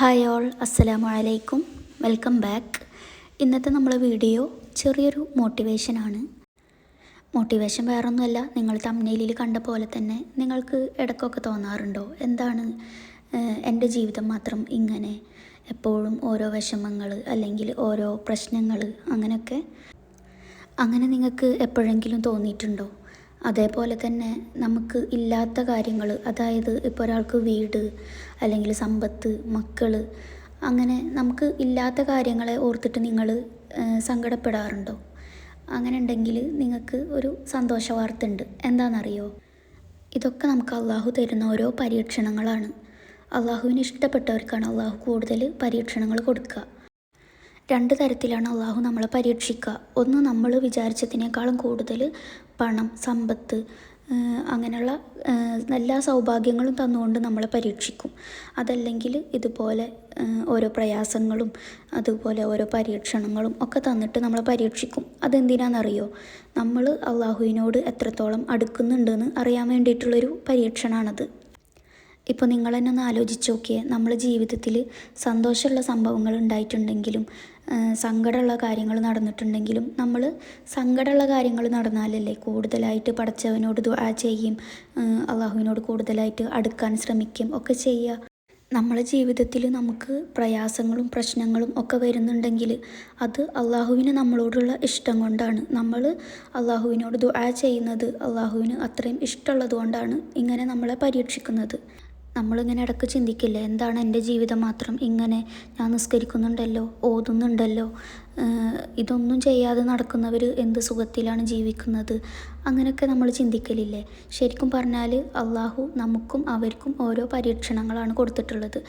Hi all അസ്സലാമു അലൈക്കും. Welcome back. ഇന്നത്തെ നമ്മളെ വീഡിയോ ചെറിയൊരു മോട്ടിവേഷനാണ് മോട്ടിവേഷൻ വേറൊന്നുമല്ല നിങ്ങൾ തമ്മിലിൽ കണ്ട പോലെ തന്നെ നിങ്ങൾക്ക് ഇടയ്ക്കൊക്കെ തോന്നാറുണ്ടോ? എന്താണ് എന്റെ ജീവിതം മാത്രം ഇങ്ങനെ എപ്പോഴും ഓരോ വിഷമങ്ങൾ അല്ലെങ്കിൽ ഓരോ പ്രശ്നങ്ങൾ അങ്ങനെയൊക്കെ? അങ്ങനെ നിങ്ങൾക്ക് എപ്പോഴെങ്കിലും തോന്നിയിട്ടുണ്ടോ? അതേപോലെ തന്നെ നമുക്ക് ഇല്ലാത്ത കാര്യങ്ങൾ അതായത് ഇപ്പോൾ ഒരാൾക്ക് വീട് അല്ലെങ്കിൽ സമ്പത്ത് മക്കൾ അങ്ങനെ നമുക്ക് ഇല്ലാത്ത കാര്യങ്ങളെ ഓർത്തിട്ട് നിങ്ങൾ സങ്കടപ്പെടാറുണ്ടോ? അങ്ങനെ ഉണ്ടെങ്കിൽ നിങ്ങൾക്ക് ഒരു സന്തോഷ വാർത്ത ഉണ്ട്. എന്താണെന്നറിയോ? ഇതൊക്കെ നമുക്ക് അള്ളാഹു തരുന്ന ഓരോ പരീക്ഷണങ്ങളാണ്. അള്ളാഹുവിന് ഇഷ്ടപ്പെട്ടവർക്കാണ് അള്ളാഹു കൂടുതൽ പരീക്ഷണങ്ങൾ കൊടുക്കുക. രണ്ട് തരത്തിലാണ് അള്ളാഹു നമ്മളെ പരീക്ഷിക്കുക. ഒന്ന് നമ്മൾ വിചാരിച്ചതിനേക്കാളും കൂടുതൽ പണം സമ്പത്ത് അങ്ങനെയുള്ള എല്ലാ സൗഭാഗ്യങ്ങളും തന്നുകൊണ്ട് നമ്മളെ പരീക്ഷിക്കും. അതല്ലെങ്കിൽ ഇതുപോലെ ഓരോ പ്രയാസങ്ങളും അതുപോലെ ഓരോ പരീക്ഷണങ്ങളും ഒക്കെ തന്നിട്ട് നമ്മളെ പരീക്ഷിക്കും. അതെന്തിനാണെന്നറിയോ നമ്മൾ അള്ളാഹുവിനോട് എത്രത്തോളം അടുക്കുന്നുണ്ടെന്ന് അറിയാൻ വേണ്ടിയിട്ടുള്ളൊരു പരീക്ഷണമാണത് ഇപ്പോൾ നിങ്ങൾ തന്നെ ഒന്ന് ആലോചിച്ച് നോക്കിയേ. നമ്മൾ ജീവിതത്തിൽ സന്തോഷമുള്ള സംഭവങ്ങൾ ഉണ്ടായിട്ടുണ്ടെങ്കിലും സങ്കടമുള്ള കാര്യങ്ങൾ നടന്നിട്ടുണ്ടെങ്കിലും നമ്മൾ സങ്കടമുള്ള കാര്യങ്ങൾ നടന്നാലല്ലേ കൂടുതലായിട്ട് പഠിച്ചവനോട് ദുആ ചെയ്യും. അള്ളാഹുവിനോട് കൂടുതലായിട്ട് അടുക്കാൻ ശ്രമിക്കും ഒക്കെ ചെയ്യുക നമ്മളെ ജീവിതത്തിൽ നമുക്ക് പ്രയാസങ്ങളും പ്രശ്നങ്ങളും ഒക്കെ വരുന്നുണ്ടെങ്കിൽ അത് അള്ളാഹുവിന് നമ്മളോടുള്ള ഇഷ്ടം കൊണ്ടാണ്. നമ്മൾ അള്ളാഹുവിനോട് ദുആ ചെയ്യുന്നത് അള്ളാഹുവിന് അത്രയും ഇഷ്ടമുള്ളത് കൊണ്ടാണ് ഇങ്ങനെ നമ്മളെ പരീക്ഷിക്കുന്നത്. നമ്മളിങ്ങനെ ഇടയ്ക്ക് ചിന്തിക്കില്ല? എന്താണ് എന്റെ ജീവിതം മാത്രം ഇങ്ങനെ ഞാൻ നിസ്കരിക്കുന്നുണ്ടല്ലോ? ഓതുന്നുണ്ടല്ലോ? ഇതൊന്നും ചെയ്യാതെ നടക്കുന്നവർ എന്ത് സുഖത്തിലാണ് ജീവിക്കുന്നത്? അങ്ങനെയൊക്കെ നമ്മൾ ചിന്തിക്കലില്ലേ? ശരിക്കും പറഞ്ഞാൽ അള്ളാഹു നമുക്കും അവർക്കും ഓരോ പരീക്ഷണങ്ങളാണ് കൊടുത്തിട്ടുള്ളത്.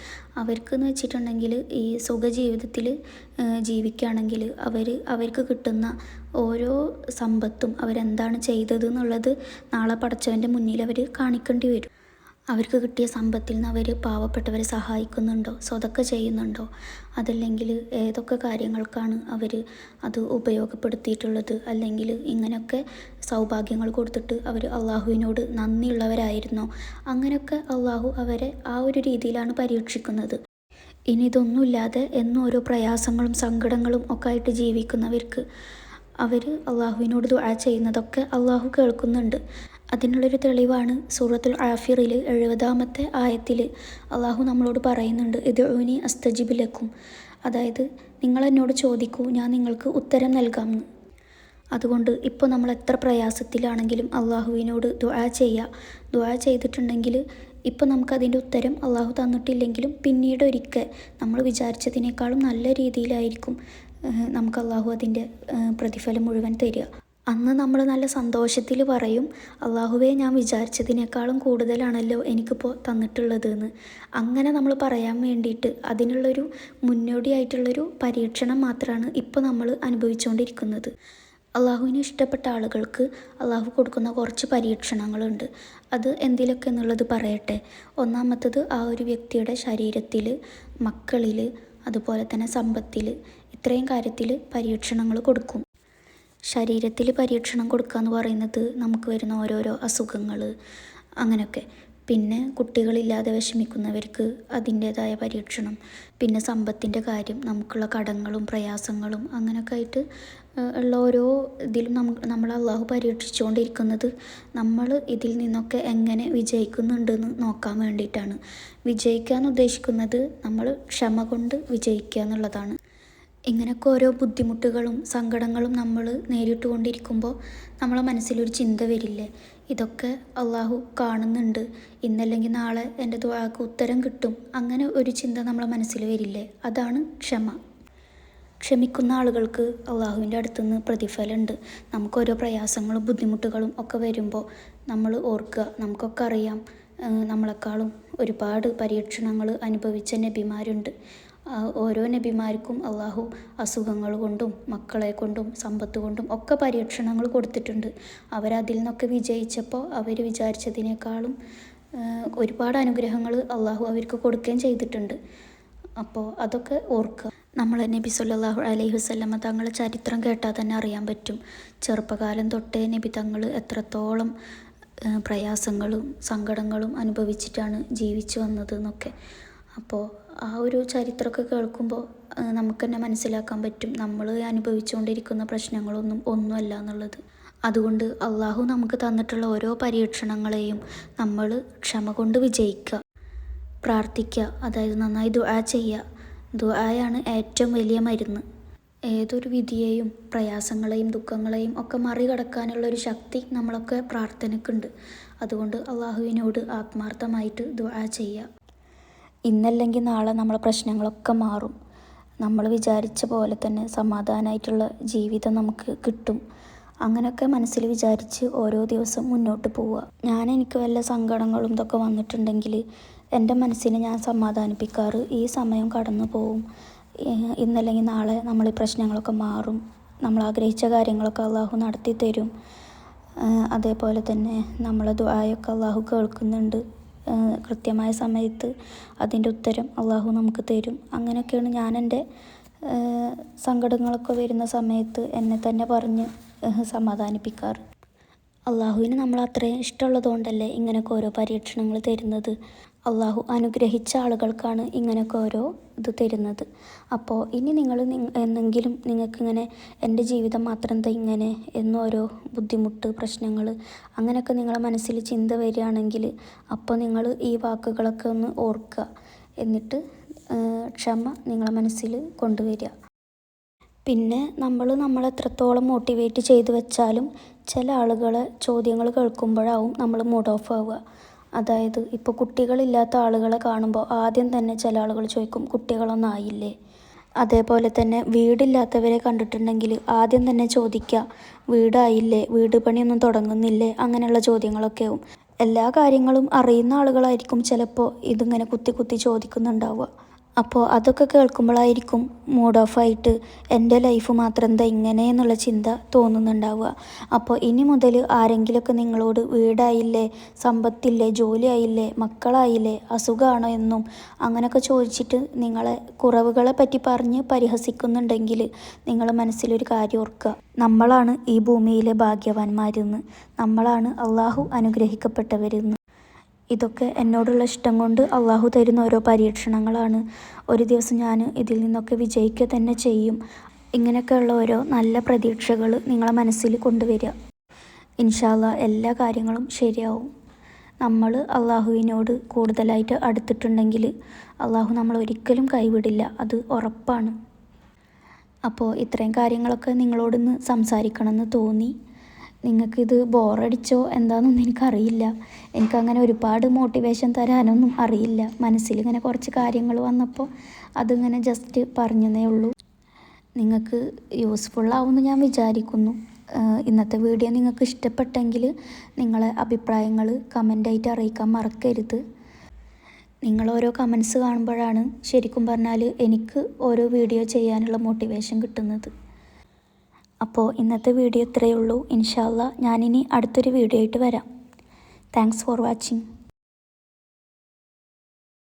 അവർക്ക് എന്ന് വെച്ചിട്ടുണ്ടെങ്കിൽ ഈ സുഖജീവിതത്തിൽ ജീവിക്കുകയാണെങ്കിൽ അവർ അവർക്ക് കിട്ടുന്ന ഓരോ സമ്പത്തും അവരെന്താണ് ചെയ്തത് എന്നുള്ളത് നാളെ പടച്ചവന്റെ മുന്നിൽ അവർ കാണിക്കേണ്ടി വരും. അവർക്ക് കിട്ടിയ സമ്പത്തിൽ നിന്ന് അവർ പാവപ്പെട്ടവരെ സഹായിക്കുന്നുണ്ടോ? സ്വതക്ക ചെയ്യുന്നുണ്ടോ? അതല്ലെങ്കിൽ ഏതൊക്കെ കാര്യങ്ങൾക്കാണ് അവർ അത് ഉപയോഗപ്പെടുത്തിയിട്ടുള്ളത്? അല്ലെങ്കിൽ ഇങ്ങനെയൊക്കെ സൗഭാഗ്യങ്ങൾ കൊടുത്തിട്ട് അവർ അള്ളാഹുവിനോട് നന്ദിയുള്ളവരായിരുന്നോ? അങ്ങനെയൊക്കെ അള്ളാഹു അവരെ ആ ഒരു രീതിയിലാണ് പരീക്ഷിക്കുന്നത്. ഇനി ഇതൊന്നുമില്ലാതെ എന്നോരോ പ്രയാസങ്ങളും സങ്കടങ്ങളും ഒക്കെ ആയിട്ട് ജീവിക്കുന്നവർക്ക് അവർ അള്ളാഹുവിനോട് ദുആ ചെയ്യുന്നതൊക്കെ അള്ളാഹു കേൾക്കുന്നുണ്ട്. അതിനുള്ളൊരു തെളിവാണ് സൂറത്തുൽ ആഫിറിൽ എഴുപതാമത്തെ ആയത്തിൽ അള്ളാഹു നമ്മളോട് പറയുന്നുണ്ട് ഇത് ഊനി അസ്തജിബിലക്കും അതായത് നിങ്ങൾ എന്നോട് ചോദിക്കൂ ഞാൻ നിങ്ങൾക്ക് ഉത്തരം നൽകാം അതുകൊണ്ട് ഇപ്പോൾ നമ്മൾ എത്ര പ്രയാസത്തിലാണെങ്കിലും അള്ളാഹുവിനോട് ദുആ ചെയ്യുക ദുആ ചെയ്തിട്ടുണ്ടെങ്കിൽ ഇപ്പോൾ നമുക്കതിന്റെ ഉത്തരം അള്ളാഹു തന്നിട്ടില്ലെങ്കിലും പിന്നീട് ഒരിക്കൽ നമ്മൾ വിചാരിച്ചതിനേക്കാളും നല്ല രീതിയിലായിരിക്കും. നമുക്ക് അള്ളാഹു അതിന്റെ പ്രതിഫലം മുഴുവൻ തരിക. അന്ന് നമ്മൾ നല്ല സന്തോഷത്തിൽ പറയും അള്ളാഹുവെ ഞാൻ വിചാരിച്ചതിനേക്കാളും കൂടുതലാണല്ലോ എനിക്കിപ്പോൾ തന്നിട്ടുള്ളത് എന്ന് അങ്ങനെ നമ്മൾ പറയാൻ വേണ്ടിയിട്ട് അതിനുള്ളൊരു മുന്നോടിയായിട്ടുള്ളൊരു പരീക്ഷണം മാത്രമാണ് ഇപ്പോൾ നമ്മൾ അനുഭവിച്ചുകൊണ്ടിരിക്കുന്നത് അള്ളാഹുവിന് ഇഷ്ടപ്പെട്ട ആളുകൾക്ക് അള്ളാഹു കൊടുക്കുന്ന കുറച്ച് പരീക്ഷണങ്ങളുണ്ട്. അത് എന്തിലൊക്കെ എന്നുള്ളത് പറയട്ടെ. ഒന്നാമത്തത് ആ ഒരു വ്യക്തിയുടെ ശരീരത്തിൽ മക്കളിൽ അതുപോലെ തന്നെ സമ്പത്തിൽ ഇത്രയും കാര്യത്തിൽ പരീക്ഷണങ്ങൾ കൊടുക്കും. ശരീരത്തിൽ പരീക്ഷണം കൊടുക്കുക എന്ന് പറയുന്നത് നമുക്ക് വരുന്ന ഓരോരോ അസുഖങ്ങൾ അങ്ങനെയൊക്കെ. പിന്നെ കുട്ടികളില്ലാതെ വിഷമിക്കുന്നവർക്ക് അതിന്റേതായ പരീക്ഷണം. പിന്നെ സമ്പത്തിന്റെ കാര്യം നമുക്കുള്ള കടങ്ങളും പ്രയാസങ്ങളും അങ്ങനെയൊക്കെ ആയിട്ട് ഉള്ള ഓരോ ഇതിലും നമുക്ക് നമ്മൾ അള്ളാഹു പരീക്ഷിച്ചുകൊണ്ടിരിക്കുന്നത് നമ്മൾ ഇതിൽ നിന്നൊക്കെ എങ്ങനെ വിജയിക്കുന്നുണ്ടെന്ന് നോക്കാൻ വേണ്ടിയിട്ടാണ്. വിജയിക്കാൻ ഉദ്ദേശിക്കുന്നത് നമ്മൾ ക്ഷമ കൊണ്ട് വിജയിക്കുക എന്നുള്ളതാണ്. ഇങ്ങനെയൊക്കെ ഓരോ ബുദ്ധിമുട്ടുകളും സങ്കടങ്ങളും നമ്മൾ നേരിട്ട് കൊണ്ടിരിക്കുമ്പോൾ നമ്മളെ മനസ്സിലൊരു ചിന്ത വരില്ലേ? ഇതൊക്കെ അള്ളാഹു കാണുന്നുണ്ട്. ഇന്നല്ലെങ്കിൽ നാളെ എന്റെ ദ്വാക്ക് ഉത്തരം കിട്ടും. അങ്ങനെ ഒരു ചിന്ത നമ്മളെ മനസ്സിൽ വരില്ലേ? അതാണ് ക്ഷമ. ക്ഷമിക്കുന്ന ആളുകൾക്ക് അള്ളാഹുവിന്റെ അടുത്തുനിന്ന് പ്രതിഫലമുണ്ട്. നമുക്ക് ഓരോ പ്രയാസങ്ങളും ബുദ്ധിമുട്ടുകളും ഒക്കെ വരുമ്പോൾ നമ്മൾ ഓർക്കുക നമുക്കൊക്കെ അറിയാം നമ്മളെക്കാളും ഒരുപാട് പരീക്ഷണങ്ങൾ അനുഭവിച്ച നബിമാരുണ്ട്. ഓരോ നബിമാർക്കും അള്ളാഹു അസുഖങ്ങൾ കൊണ്ടും മക്കളെ കൊണ്ടും സമ്പത്ത് കൊണ്ടും ഒക്കെ പരീക്ഷണങ്ങൾ കൊടുത്തിട്ടുണ്ട്. അവരതിൽ നിന്നൊക്കെ വിജയിച്ചപ്പോൾ അവർ വിചാരിച്ചതിനേക്കാളും ഒരുപാട് അനുഗ്രഹങ്ങൾ അള്ളാഹു അവർക്ക് കൊടുക്കുകയും ചെയ്തിട്ടുണ്ട്. അപ്പോൾ അതൊക്കെ ഓർക്കുക. നമ്മൾ നബി സല്ലാഹു അലൈഹി വസല്ലമ തങ്ങളെ ചരിത്രം കേട്ടാൽ തന്നെ അറിയാൻ പറ്റും. ചെറുപ്പകാലം തൊട്ടേ നബി തങ്ങൾ എത്രത്തോളം പ്രയാസങ്ങളും സങ്കടങ്ങളും അനുഭവിച്ചിട്ടാണ് ജീവിച്ചു വന്നത് എന്നൊക്കെ. അപ്പോൾ ആ ഒരു ചരിത്രമൊക്കെ കേൾക്കുമ്പോൾ നമുക്ക് തന്നെ മനസ്സിലാക്കാൻ പറ്റും നമ്മൾ അനുഭവിച്ചുകൊണ്ടിരിക്കുന്ന പ്രശ്നങ്ങളൊന്നും ഒന്നുമല്ല എന്നുള്ളത്. അതുകൊണ്ട് അള്ളാഹു നമുക്ക് തന്നിട്ടുള്ള ഓരോ പരീക്ഷണങ്ങളെയും നമ്മൾ ക്ഷമ കൊണ്ട് വിജയിക്കുക പ്രാർത്ഥിക്കുക അതായത് നന്നായി ദുആ ചെയ്യുക. ദുആയാണ് ഏറ്റവും വലിയ മരുന്ന്. ഏതൊരു വിധിയെയും പ്രയാസങ്ങളെയും ദുഃഖങ്ങളെയും ഒക്കെ മറികടക്കാനുള്ള ഒരു ശക്തി നമ്മളൊക്കെ പ്രാർത്ഥനയ്ക്കുണ്ട്. അതുകൊണ്ട് അള്ളാഹുവിനോട് ആത്മാർത്ഥമായിട്ട് ദുആ ചെയ്യുക. ഇന്നല്ലെങ്കിൽ നാളെ നമ്മളെ പ്രശ്നങ്ങളൊക്കെ മാറും. നമ്മൾ വിചാരിച്ച പോലെ തന്നെ സമാധാനമായിട്ടുള്ള ജീവിതം നമുക്ക് കിട്ടും. അങ്ങനെയൊക്കെ മനസ്സിൽ വിചാരിച്ച് ഓരോ ദിവസം മുന്നോട്ട് പോവുക. ഞാൻ എനിക്ക് വല്ല സങ്കടങ്ങളും ഇതൊക്കെ വന്നിട്ടുണ്ടെങ്കിൽ എന്റെ മനസ്സിനെ ഞാൻ സമാധാനിപ്പിക്കാറ് ഈ സമയം കടന്നു പോവും. ഇന്നല്ലെങ്കിൽ നാളെ നമ്മൾ ഈ പ്രശ്നങ്ങളൊക്കെ മാറും. നമ്മൾ ആഗ്രഹിച്ച കാര്യങ്ങളൊക്കെ അള്ളാഹു നടത്തി തരും അതേപോലെ തന്നെ നമ്മളെ ദുആയൊക്കെ അള്ളാഹു കേൾക്കുന്നുണ്ട്. കൃത്യമായ സമയത്ത് അതിന്റെ ഉത്തരം അള്ളാഹു നമുക്ക് തരും. അങ്ങനെയൊക്കെയാണ് ഞാൻ എന്റെ സങ്കടങ്ങളൊക്കെ വരുന്ന സമയത്ത് എന്നെ തന്നെ പറഞ്ഞ് സമാധാനിപ്പിക്കാറ്. അള്ളാഹുവിന് നമ്മൾ അത്രയും ഇഷ്ടമുള്ളത് കൊണ്ടല്ലേ ഇങ്ങനെയൊക്കെ ഓരോ പരീക്ഷണങ്ങൾ തരുന്നത്? അള്ളാഹു അനുഗ്രഹിച്ച ആളുകൾക്കാണ് ഇങ്ങനെയൊക്കെ ഓരോ ഇത് തരുന്നത്. അപ്പോൾ ഇനി നിങ്ങൾ എന്നെങ്കിലും നിങ്ങൾക്കിങ്ങനെ എന്റെ ജീവിതം മാത്രം എന്താ ഇങ്ങനെ എന്നോരോ ബുദ്ധിമുട്ട് പ്രശ്നങ്ങൾ അങ്ങനെയൊക്കെ നിങ്ങളെ മനസ്സിൽ ചിന്ത വരികയാണെങ്കിൽ അപ്പോൾ നിങ്ങൾ ഈ വാക്കുകളൊക്കെ ഒന്ന് ഓർക്കുക. എന്നിട്ട് ക്ഷമ നിങ്ങളെ മനസ്സിൽ കൊണ്ടുവരിക. പിന്നെ നമ്മൾ നമ്മൾ എത്രത്തോളം മോട്ടിവേറ്റ് ചെയ്തു വെച്ചാലും ചില ആളുകളെ ചോദ്യങ്ങൾ കേൾക്കുമ്പോഴാവും നമ്മൾ മൂഡ് ഓഫ് ആവുക. അതായത് ഇപ്പോൾ കുട്ടികളില്ലാത്ത ആളുകളെ കാണുമ്പോൾ ആദ്യം തന്നെ ചില ആളുകൾ ചോദിക്കും കുട്ടികളൊന്നും ആയില്ലേ? അതേപോലെ തന്നെ വീടില്ലാത്തവരെ കണ്ടിട്ടുണ്ടെങ്കിൽ ആദ്യം തന്നെ ചോദിക്കുക വീടായില്ലേ? വീട് പണിയൊന്നും തുടങ്ങുന്നില്ലേ? അങ്ങനെയുള്ള ചോദ്യങ്ങളൊക്കെ ആവും. എല്ലാ കാര്യങ്ങളും അറിയുന്ന ആളുകളായിരിക്കും ചിലപ്പോൾ ഇതിങ്ങനെ കുത്തി കുത്തി ചോദിക്കുന്നുണ്ടാവുക. അപ്പോൾ അതൊക്കെ കേൾക്കുമ്പോഴായിരിക്കും മൂഡ് ഓഫ് ആയിട്ട് എന്റെ ലൈഫ് മാത്രം എന്താ ഇങ്ങനെ എന്നുള്ള ചിന്ത തോന്നുന്നുണ്ടാവുക. അപ്പോൾ ഇനി മുതൽ ആരെങ്കിലുമൊക്കെ നിങ്ങളോട് വീടായില്ലേ സമ്പത്തില്ലേ ജോലിയായില്ലേ മക്കളായില്ലേ അസുഖമാണോ എന്നും അങ്ങനെയൊക്കെ ചോദിച്ചിട്ട് നിങ്ങളെ കുറവുകളെ പറ്റി പറഞ്ഞ് പരിഹസിക്കുന്നുണ്ടെങ്കിൽ നിങ്ങൾ മനസ്സിലൊരു കാര്യം ഓർക്കുക. നമ്മളാണ് ഈ ഭൂമിയിലെ ഭാഗ്യവാന്മാരെന്ന്. നമ്മളാണ് അള്ളാഹു അനുഗ്രഹിക്കപ്പെട്ടവരെന്ന്. ഇതൊക്കെ എന്നോടുള്ള ഇഷ്ടം കൊണ്ട് അള്ളാഹു തരുന്ന ഓരോ പരീക്ഷണങ്ങളാണ്. ഒരു ദിവസം ഞാൻ ഇതിൽ നിന്നൊക്കെ വിജയിക്കുക തന്നെ ചെയ്യും. ഇങ്ങനെയൊക്കെയുള്ള ഓരോ നല്ല പ്രതീക്ഷകൾ നിങ്ങളെ മനസ്സിൽ കൊണ്ടുവരിക. ഇൻഷാല്ല എല്ലാ കാര്യങ്ങളും ശരിയാവും. നമ്മൾ അള്ളാഹുവിനോട് കൂടുതലായിട്ട് അടുത്തിട്ടുണ്ടെങ്കിൽ അള്ളാഹു നമ്മൾ ഒരിക്കലും കൈവിടില്ല. അത് ഉറപ്പാണ്. അപ്പോൾ ഇത്രയും കാര്യങ്ങളൊക്കെ നിങ്ങളോടൊന്ന് സംസാരിക്കണമെന്ന് തോന്നി. നിങ്ങൾക്കിത് ബോറടിച്ചോ എന്താണെന്നൊന്നും എനിക്കറിയില്ല. എനിക്കങ്ങനെ ഒരുപാട് മോട്ടിവേഷൻ തരാനൊന്നും അറിയില്ല. മനസ്സിലിങ്ങനെ കുറച്ച് കാര്യങ്ങൾ വന്നപ്പോൾ അതിങ്ങനെ ജസ്റ്റ് പറഞ്ഞതേ ഉള്ളൂ. നിങ്ങൾക്ക് യൂസ്ഫുള്ളാവുമെന്ന് ഞാൻ വിചാരിക്കുന്നു. ഇന്നത്തെ വീഡിയോ നിങ്ങൾക്ക് ഇഷ്ടപ്പെട്ടെങ്കിൽ നിങ്ങളെ അഭിപ്രായങ്ങൾ കമന്റായിട്ട് അറിയിക്കാൻ മറക്കരുത്. നിങ്ങൾ ഓരോ കമൻസ് കാണുമ്പോഴാണ് ശരിക്കും പറഞ്ഞാൽ എനിക്ക് ഓരോ വീഡിയോ ചെയ്യാനുള്ള മോട്ടിവേഷൻ കിട്ടുന്നത്. അപ്പോൾ ഇന്നത്തെ വീഡിയോ ഇത്രയേ ഉള്ളൂ. ഇൻഷാല്ല ഞാനിനി അടുത്തൊരു വീഡിയോ ആയിട്ട് വരാം. Thanks for watching